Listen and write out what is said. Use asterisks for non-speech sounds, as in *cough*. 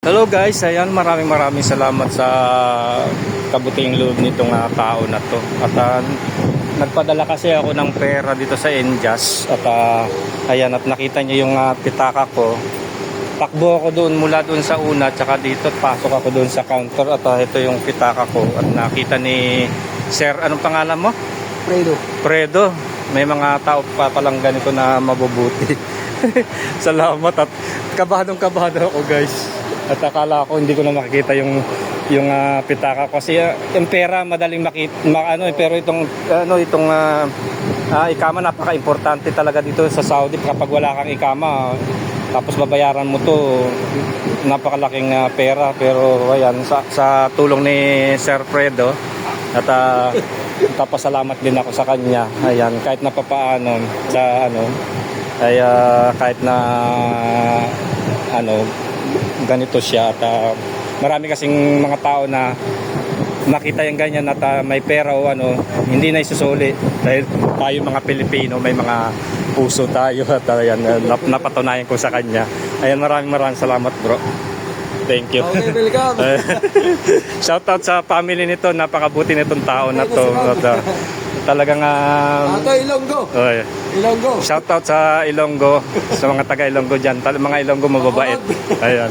Hello guys, ayan maraming maraming salamat sa kabuting loob nitong ah, tao na to. At ah, nagpadala kasi ako ng pera dito sa Enjas at ah, ayan at nakita niyo yung ah, pitaka ko. Takbo ako doon mula doon sa una tsaka dito pasok ako doon sa counter at ah, ito yung pitaka ko at nakita ni Sir, anong pangalan mo? Fredo. Fredo, may mga tao pa palang ganito na mabubuti. *laughs* Salamat at kabadong kabado ako guys. At akala ko hindi ko na makikita yung yung ah, pitaka kasi ah, yung pera madaling makita ano eh, pero itong ano itong ah, ah, ikama napaka-importante talaga dito sa Saudi. Kapag wala kang ikama tapos babayaran mo to napakalaking ah, pera. Pero ayan sa, sa tulong ni Sir Fredo at ah, papasalamat din ako sa kanya. Ayan kahit na papaano sa ano ay ah, kahit na ano ganito siya at ah, marami kasing mga tao na nakita yung ganyan at ah, may pera o ano hindi na isusuli dahil tayo mga Pilipino may mga puso tayo at ayan, ah, nap- napatunayan ko sa kanya ayan maraming maraming salamat bro thank you Okay, welcome. *laughs* Shoutout sa family nito, napakabuti nitong tao na to. At, uh, talagang uh, Ato Ilonggo. oy, Ilonggo. shoutout sa Ilonggo, sa mga taga Ilonggo diyan. Tal mga Ilonggo mababait. Ayan.